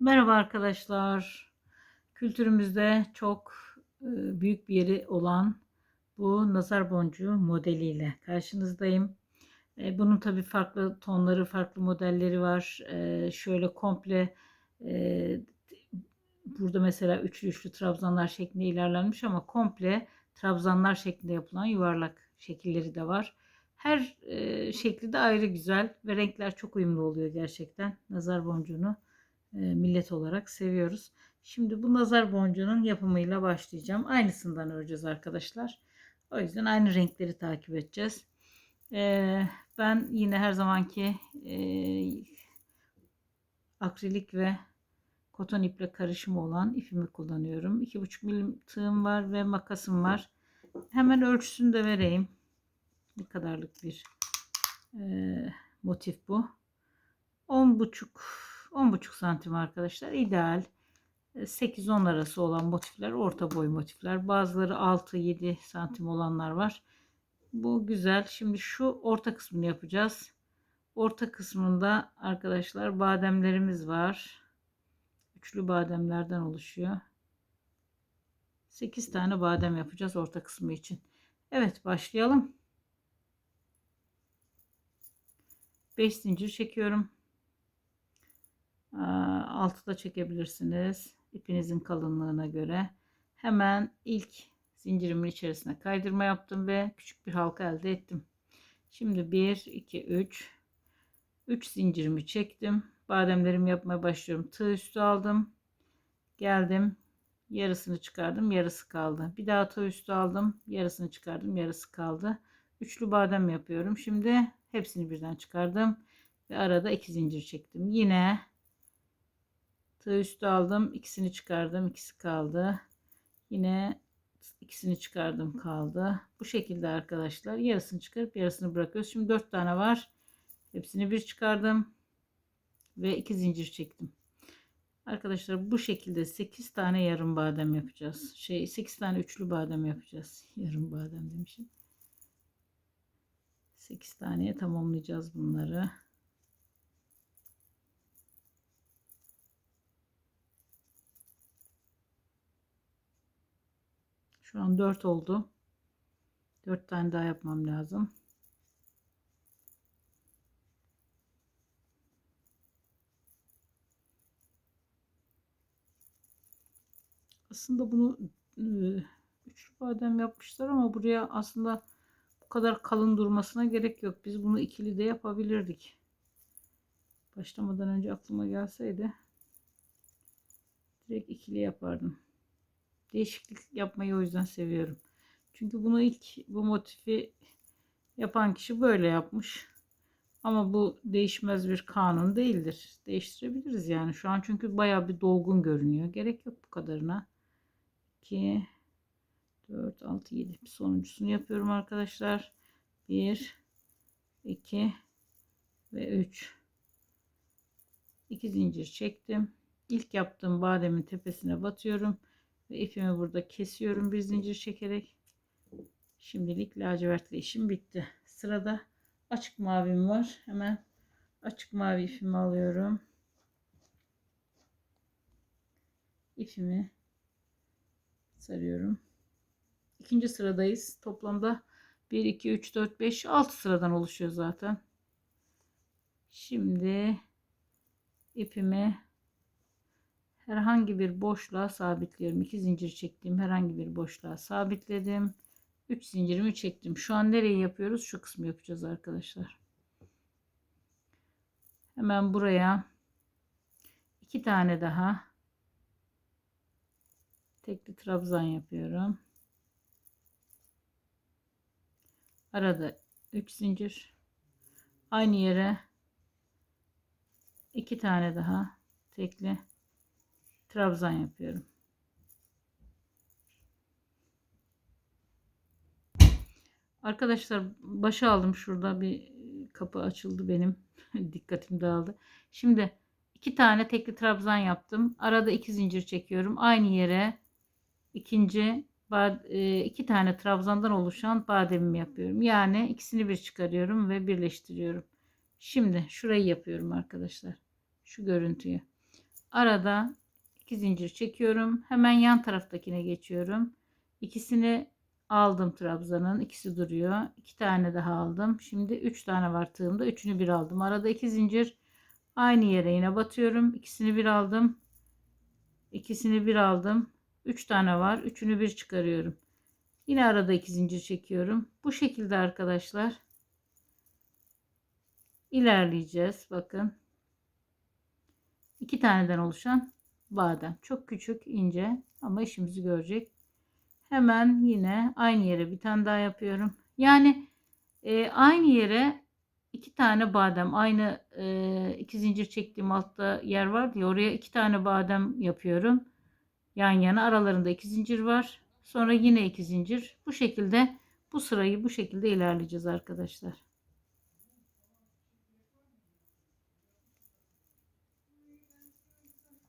Merhaba arkadaşlar. Kültürümüzde çok e, büyük bir yeri olan bu nazar boncuğu modeliyle karşınızdayım. E, Bunun tabii farklı tonları, farklı modelleri var. E, Şöyle komple burada mesela üçlü üçlü trabzanlar şeklinde ilerlenmiş ama komple trabzanlar şeklinde yapılan yuvarlak şekilleri de var. Her şekli de ayrı güzel ve renkler çok uyumlu oluyor gerçekten. Nazar boncuğunu millet olarak seviyoruz. Şimdi bu nazar boncuğunun yapımıyla başlayacağım. Aynısından öreceğiz arkadaşlar. O yüzden aynı renkleri takip edeceğiz. E, ben yine her zamanki e, akrilik ve koton iple karışımı olan ipimi kullanıyorum. 2,5 milim tığım var ve makasım var. Hemen ölçüsünü de vereyim. Ne kadarlık bir e, motif bu. 10,5 10,5 santim arkadaşlar. İdeal 8-10 arası olan motifler orta boy motifler. Bazıları 6-7 santim olanlar var. Bu güzel. Şimdi şu orta kısmını yapacağız. Orta kısmında arkadaşlar bademlerimiz var. Üçlü bademlerden oluşuyor. 8 tane badem yapacağız orta kısmı için. Evet başlayalım. 5 zincir çekiyorum. 6 da çekebilirsiniz. ipinizin kalınlığına göre. Hemen ilk zincirimin içerisine kaydırma yaptım ve küçük bir halka elde ettim. Şimdi 1, 2, 3. 3 zincirimi çektim. Bademlerimi yapmaya başlıyorum. Tığ üstü aldım. Geldim. Yarısını çıkardım. Yarısı kaldı. Bir daha tığ üstü aldım. Yarısını çıkardım. Yarısı kaldı. Üçlü badem yapıyorum. Şimdi hepsini birden çıkardım. Ve arada iki zincir çektim. Yine Tığ üstü aldım. ikisini çıkardım. ikisi kaldı. Yine ikisini çıkardım kaldı. Bu şekilde arkadaşlar. Yarısını çıkarıp yarısını bırakıyoruz. Şimdi dört tane var. Hepsini bir çıkardım. Ve iki zincir çektim. Arkadaşlar bu şekilde 8 tane yarım badem yapacağız. Şey 8 tane üçlü badem yapacağız. Yarım badem demişim. 8 taneye tamamlayacağız bunları. Şu an 4 oldu. 4 tane daha yapmam lazım. Aslında bunu e, üçlü badem yapmışlar ama buraya aslında bu kadar kalın durmasına gerek yok. Biz bunu ikili de yapabilirdik. Başlamadan önce aklıma gelseydi direkt ikili yapardım değişiklik yapmayı o yüzden seviyorum. Çünkü bunu ilk bu motifi yapan kişi böyle yapmış. Ama bu değişmez bir kanun değildir. Değiştirebiliriz yani. Şu an çünkü baya bir dolgun görünüyor. Gerek yok bu kadarına. 2 4 6 7 bir sonuncusunu yapıyorum arkadaşlar. 1 2 ve 3 2 zincir çektim. İlk yaptığım bademin tepesine batıyorum. Ve ipimi burada kesiyorum bir zincir çekerek. Şimdilik lacivertli işim bitti. Sırada açık mavim var. Hemen açık mavi ipimi alıyorum. İpimi sarıyorum. İkinci sıradayız. Toplamda 1, 2, 3, 4, 5, 6 sıradan oluşuyor zaten. Şimdi ipimi herhangi bir boşluğa sabitliyorum. 2 zincir çektiğim herhangi bir boşluğa sabitledim. 3 zincirimi çektim. Şu an nereyi yapıyoruz? Şu kısmı yapacağız arkadaşlar. Hemen buraya iki tane daha tekli trabzan yapıyorum. Arada 3 zincir. Aynı yere iki tane daha tekli trabzan yapıyorum. Arkadaşlar başa aldım şurada bir kapı açıldı benim dikkatim dağıldı. Şimdi iki tane tekli trabzan yaptım. Arada iki zincir çekiyorum. Aynı yere ikinci e, iki tane trabzandan oluşan bademimi yapıyorum. Yani ikisini bir çıkarıyorum ve birleştiriyorum. Şimdi şurayı yapıyorum arkadaşlar. Şu görüntüyü. arada iki zincir çekiyorum. Hemen yan taraftakine geçiyorum. İkisini aldım trabzanın. ikisi duruyor. İki tane daha aldım. Şimdi üç tane var tığımda. Üçünü bir aldım. Arada iki zincir aynı yere yine batıyorum. İkisini bir aldım. İkisini bir aldım. Üç tane var. Üçünü bir çıkarıyorum. Yine arada iki zincir çekiyorum. Bu şekilde arkadaşlar ilerleyeceğiz. Bakın. iki taneden oluşan badem. Çok küçük, ince ama işimizi görecek. Hemen yine aynı yere bir tane daha yapıyorum. Yani e, aynı yere iki tane badem aynı e, iki zincir çektiğim altta yer var diye oraya iki tane badem yapıyorum. Yan yana aralarında iki zincir var. Sonra yine iki zincir. Bu şekilde bu sırayı bu şekilde ilerleyeceğiz arkadaşlar.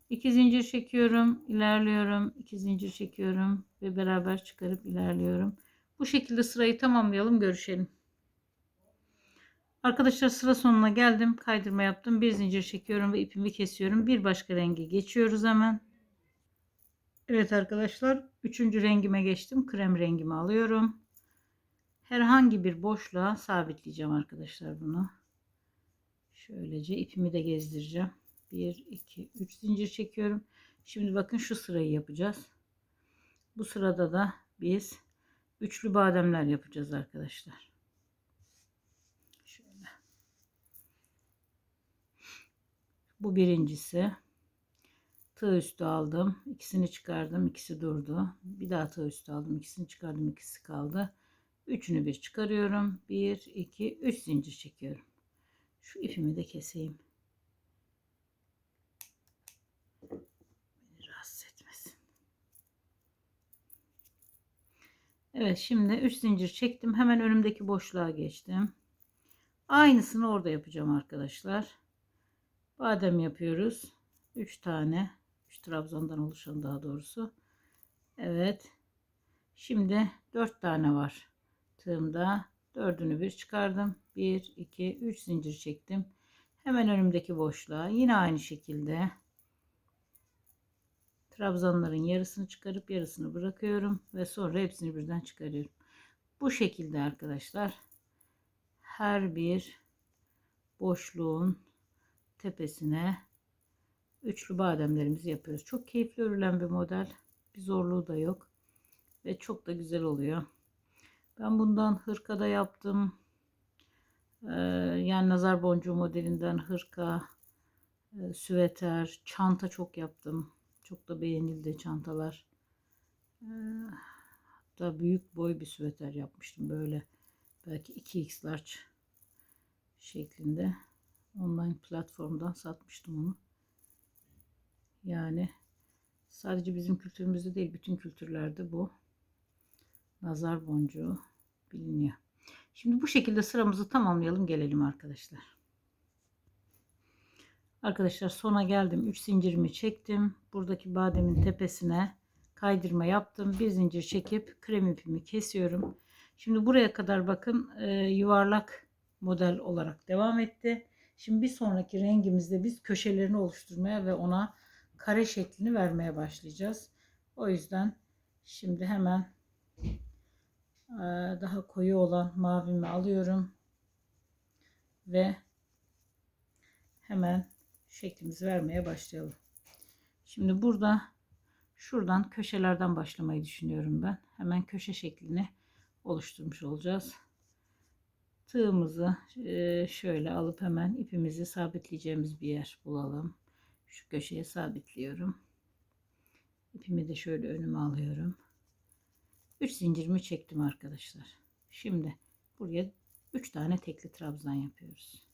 İki zincir çekiyorum, ilerliyorum, iki zincir çekiyorum ve beraber çıkarıp ilerliyorum. Bu şekilde sırayı tamamlayalım, görüşelim. Arkadaşlar sıra sonuna geldim. Kaydırma yaptım. Bir zincir çekiyorum ve ipimi kesiyorum. Bir başka renge geçiyoruz hemen. Evet arkadaşlar, üçüncü rengime geçtim. Krem rengimi alıyorum. Herhangi bir boşluğa sabitleyeceğim arkadaşlar bunu. Şöylece ipimi de gezdireceğim. 1 2 3 zincir çekiyorum. Şimdi bakın şu sırayı yapacağız. Bu sırada da biz üçlü bademler yapacağız arkadaşlar. Şöyle. Bu birincisi. Tığ üstü aldım. ikisini çıkardım. ikisi durdu. Bir daha tığ üstü aldım. ikisini çıkardım. ikisi kaldı. Üçünü bir çıkarıyorum. 1 2 3 zincir çekiyorum. Şu ipimi de keseyim. Evet şimdi 3 zincir çektim. Hemen önümdeki boşluğa geçtim. Aynısını orada yapacağım arkadaşlar. Badem yapıyoruz. 3 tane. 3 trabzandan oluşan daha doğrusu. Evet. Şimdi 4 tane var. Tığımda. Dördünü bir çıkardım. 1, 2, 3 zincir çektim. Hemen önümdeki boşluğa. Yine aynı şekilde trabzanların yarısını çıkarıp yarısını bırakıyorum ve sonra hepsini birden çıkarıyorum. Bu şekilde arkadaşlar her bir boşluğun tepesine üçlü bademlerimizi yapıyoruz. Çok keyifli örülen bir model. Bir zorluğu da yok. Ve çok da güzel oluyor. Ben bundan hırka da yaptım. Ee, yani nazar boncuğu modelinden hırka, e, süveter, çanta çok yaptım. Çok da beğenildi çantalar. Ee, hatta büyük boy bir süveter yapmıştım böyle. Belki 2x large şeklinde. Online platformdan satmıştım onu. Yani sadece bizim kültürümüzde değil bütün kültürlerde bu nazar boncuğu biliniyor. Şimdi bu şekilde sıramızı tamamlayalım gelelim arkadaşlar. Arkadaşlar sona geldim. 3 zincirimi çektim. Buradaki bademin tepesine kaydırma yaptım. Bir zincir çekip krem ipimi kesiyorum. Şimdi buraya kadar bakın e, yuvarlak model olarak devam etti. Şimdi bir sonraki rengimizde biz köşelerini oluşturmaya ve ona kare şeklini vermeye başlayacağız. O yüzden şimdi hemen e, daha koyu olan mavimi alıyorum ve hemen şeklimizi vermeye başlayalım. Şimdi burada şuradan köşelerden başlamayı düşünüyorum ben. Hemen köşe şeklini oluşturmuş olacağız. Tığımızı e, şöyle alıp hemen ipimizi sabitleyeceğimiz bir yer bulalım. Şu köşeye sabitliyorum. İpimi de şöyle önüme alıyorum. 3 zincirimi çektim arkadaşlar. Şimdi buraya 3 tane tekli trabzan yapıyoruz.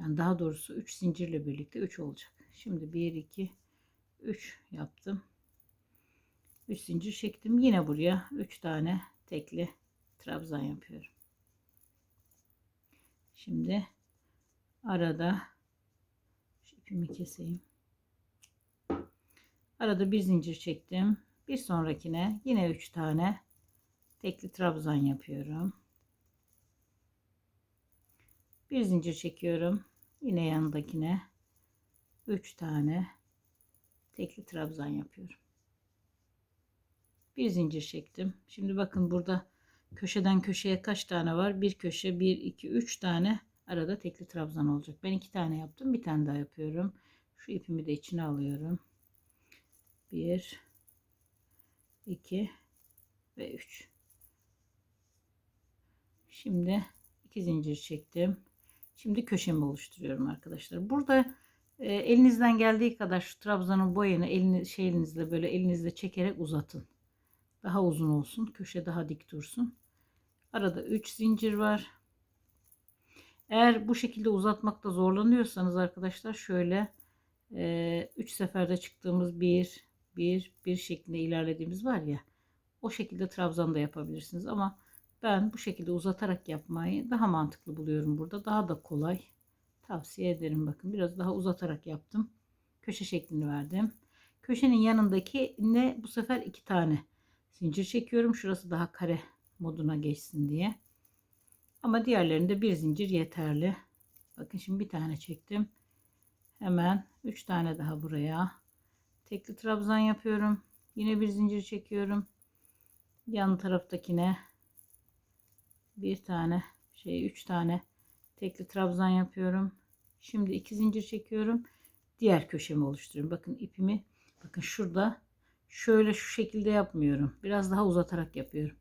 Yani daha doğrusu 3 zincirle birlikte 3 olacak. Şimdi 1 2 3 yaptım. 3 zincir çektim. Yine buraya 3 tane tekli trabzan yapıyorum. Şimdi arada ipimi keseyim. Arada bir zincir çektim. Bir sonrakine yine 3 tane tekli trabzan yapıyorum. Bir zincir çekiyorum. Yine yanındakine 3 tane tekli trabzan yapıyorum. Bir zincir çektim. Şimdi bakın burada köşeden köşeye kaç tane var? Bir köşe, bir, iki, üç tane arada tekli trabzan olacak. Ben iki tane yaptım. Bir tane daha yapıyorum. Şu ipimi de içine alıyorum. Bir, iki ve üç. Şimdi iki zincir çektim. Şimdi köşemi oluşturuyorum arkadaşlar. Burada e, elinizden geldiği kadar şu trabzanın boyunu elini, şey elinizle böyle elinizle çekerek uzatın. Daha uzun olsun. Köşe daha dik dursun. Arada 3 zincir var. Eğer bu şekilde uzatmakta zorlanıyorsanız arkadaşlar şöyle 3 e, seferde çıktığımız bir bir bir şeklinde ilerlediğimiz var ya o şekilde trabzan da yapabilirsiniz ama ben bu şekilde uzatarak yapmayı daha mantıklı buluyorum burada. Daha da kolay. Tavsiye ederim. Bakın biraz daha uzatarak yaptım. Köşe şeklini verdim. Köşenin yanındaki ne bu sefer iki tane zincir çekiyorum. Şurası daha kare moduna geçsin diye. Ama diğerlerinde bir zincir yeterli. Bakın şimdi bir tane çektim. Hemen üç tane daha buraya. Tekli trabzan yapıyorum. Yine bir zincir çekiyorum. Yan taraftakine bir tane şey üç tane tekli trabzan yapıyorum. Şimdi iki zincir çekiyorum. Diğer köşemi oluşturuyorum. Bakın ipimi bakın şurada şöyle şu şekilde yapmıyorum. Biraz daha uzatarak yapıyorum.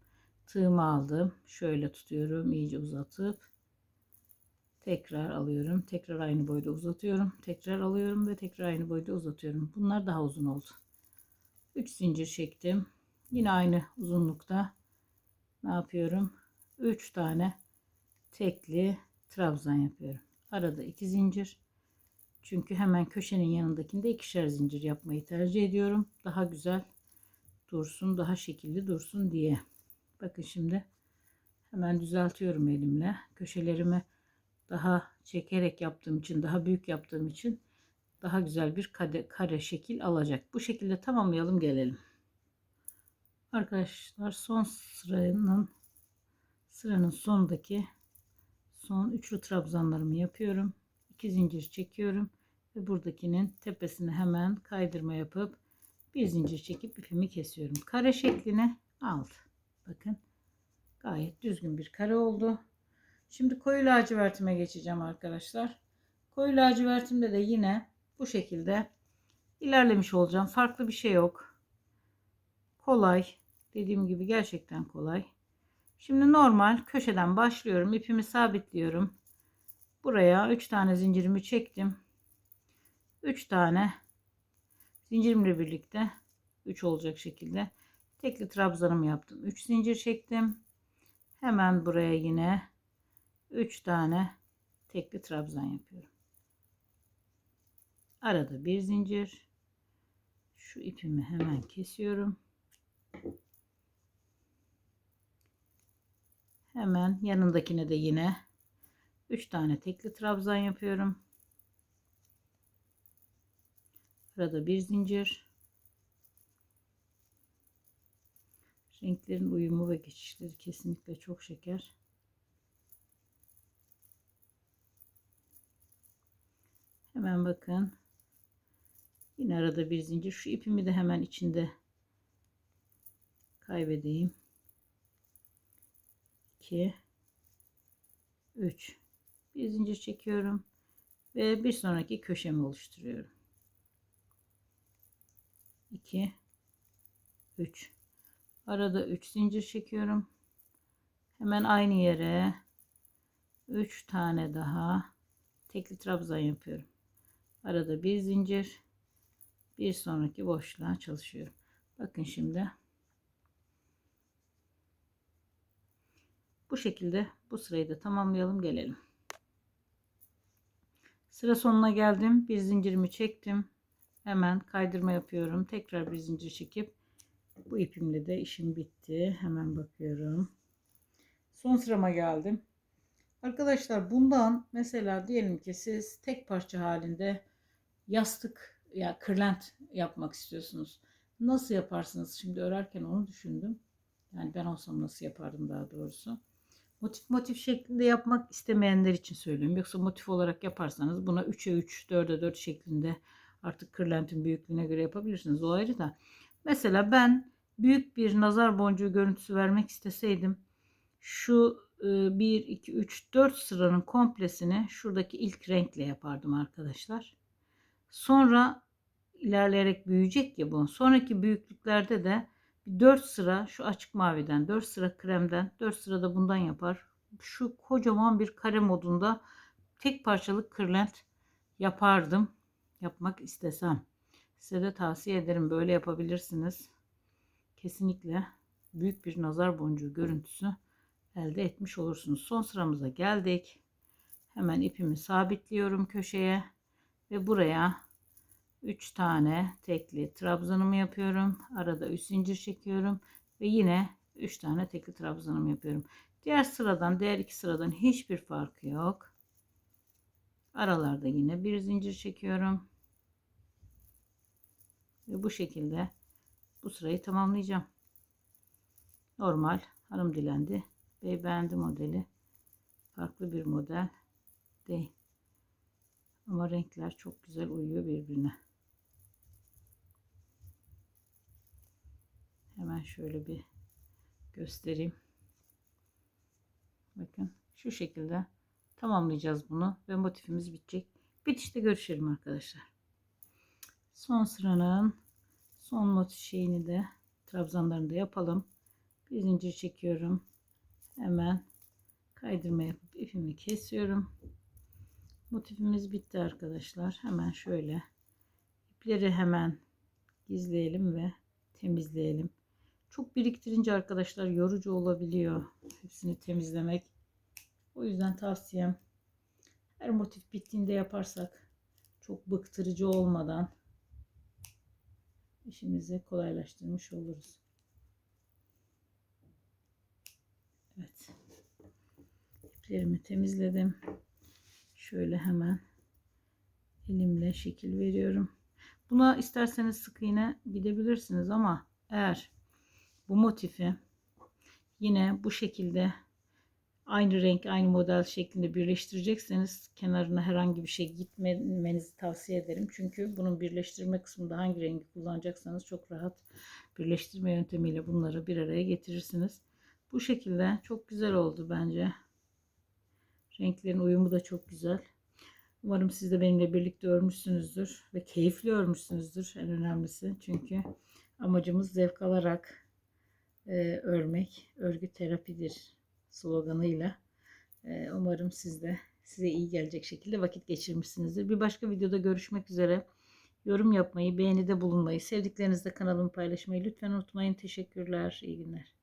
Tığımı aldım. Şöyle tutuyorum. iyice uzatıp tekrar alıyorum. Tekrar aynı boyda uzatıyorum. Tekrar alıyorum ve tekrar aynı boyda uzatıyorum. Bunlar daha uzun oldu. 3 zincir çektim. Yine aynı uzunlukta ne yapıyorum? 3 tane tekli trabzan yapıyorum. Arada 2 zincir. Çünkü hemen köşenin yanındakinde ikişer zincir yapmayı tercih ediyorum. Daha güzel dursun, daha şekilli dursun diye. Bakın şimdi hemen düzeltiyorum elimle. Köşelerimi daha çekerek yaptığım için, daha büyük yaptığım için daha güzel bir kare, kare şekil alacak. Bu şekilde tamamlayalım gelelim. Arkadaşlar son sıranın sıranın sonundaki son üçlü trabzanlarımı yapıyorum. 2 zincir çekiyorum ve buradakinin tepesine hemen kaydırma yapıp bir zincir çekip ipimi kesiyorum. Kare şeklini aldı. Bakın gayet düzgün bir kare oldu. Şimdi koyu lacivertime geçeceğim arkadaşlar. Koyu lacivertimde de yine bu şekilde ilerlemiş olacağım. Farklı bir şey yok. Kolay. Dediğim gibi gerçekten kolay. Şimdi normal köşeden başlıyorum. İpimi sabitliyorum. Buraya 3 tane zincirimi çektim. 3 tane zincirimle birlikte 3 olacak şekilde tekli trabzanımı yaptım. 3 zincir çektim. Hemen buraya yine 3 tane tekli trabzan yapıyorum. Arada bir zincir. Şu ipimi hemen kesiyorum. Hemen yanındakine de yine 3 tane tekli trabzan yapıyorum. Arada bir zincir. Renklerin uyumu ve geçişleri kesinlikle çok şeker. Hemen bakın. Yine arada bir zincir. Şu ipimi de hemen içinde kaybedeyim. 2 3 bir zincir çekiyorum ve bir sonraki köşemi oluşturuyorum. 2 3 arada 3 zincir çekiyorum. Hemen aynı yere 3 tane daha tekli trabzan yapıyorum. Arada bir zincir bir sonraki boşluğa çalışıyorum. Bakın şimdi Bu şekilde bu sırayı da tamamlayalım gelelim. Sıra sonuna geldim. Bir zincirimi çektim. Hemen kaydırma yapıyorum. Tekrar bir zincir çekip bu ipimle de işim bitti. Hemen bakıyorum. Son sırama geldim. Arkadaşlar bundan mesela diyelim ki siz tek parça halinde yastık ya kırlent yapmak istiyorsunuz. Nasıl yaparsınız? Şimdi örerken onu düşündüm. Yani ben olsam nasıl yapardım daha doğrusu. Motif motif şeklinde yapmak istemeyenler için söylüyorum. Yoksa motif olarak yaparsanız buna 3'e 3, 4'e 4 şeklinde Artık kırlentin büyüklüğüne göre yapabilirsiniz. O ayrı da. Mesela ben büyük bir nazar boncuğu görüntüsü vermek isteseydim şu 1, 2, 3, 4 sıranın komplesini şuradaki ilk renkle yapardım arkadaşlar. Sonra ilerleyerek büyüyecek ya bu. Sonraki büyüklüklerde de 4 sıra şu açık maviden, 4 sıra kremden, 4 sıra da bundan yapar. Şu kocaman bir kare modunda tek parçalık kırlent yapardım. Yapmak istesem. Size de tavsiye ederim. Böyle yapabilirsiniz. Kesinlikle büyük bir nazar boncuğu görüntüsü elde etmiş olursunuz. Son sıramıza geldik. Hemen ipimi sabitliyorum köşeye ve buraya 3 tane tekli trabzanımı yapıyorum. Arada 3 zincir çekiyorum ve yine 3 tane tekli trabzanımı yapıyorum. Diğer sıradan, diğer iki sıradan hiçbir farkı yok. Aralarda yine bir zincir çekiyorum. Ve bu şekilde bu sırayı tamamlayacağım. Normal hanım dilendi. Beyefendi modeli. Farklı bir model değil. Ama renkler çok güzel uyuyor birbirine. Hemen şöyle bir göstereyim. Bakın şu şekilde tamamlayacağız bunu ve motifimiz bitecek. Bitişte görüşelim arkadaşlar. Son sıranın son motif şeyini de trabzanlarını da yapalım. Bir zincir çekiyorum. Hemen kaydırma yapıp ipimi kesiyorum. Motifimiz bitti arkadaşlar. Hemen şöyle ipleri hemen gizleyelim ve temizleyelim. Çok biriktirince arkadaşlar yorucu olabiliyor. Hepsini temizlemek. O yüzden tavsiyem her motif bittiğinde yaparsak çok bıktırıcı olmadan işimizi kolaylaştırmış oluruz. Evet. İplerimi temizledim. Şöyle hemen elimle şekil veriyorum. Buna isterseniz sık iğne gidebilirsiniz ama eğer bu motifi yine bu şekilde aynı renk aynı model şeklinde birleştirecekseniz kenarına herhangi bir şey gitmemenizi tavsiye ederim. Çünkü bunun birleştirme kısmında hangi rengi kullanacaksanız çok rahat birleştirme yöntemiyle bunları bir araya getirirsiniz. Bu şekilde çok güzel oldu bence. Renklerin uyumu da çok güzel. Umarım siz de benimle birlikte örmüşsünüzdür ve keyifli örmüşsünüzdür en önemlisi. Çünkü amacımız zevk alarak e, örmek, örgü terapidir sloganıyla. E, umarım siz de size iyi gelecek şekilde vakit geçirmişsinizdir. Bir başka videoda görüşmek üzere. Yorum yapmayı, beğenide bulunmayı, sevdiklerinizle kanalımı paylaşmayı lütfen unutmayın. Teşekkürler, iyi günler.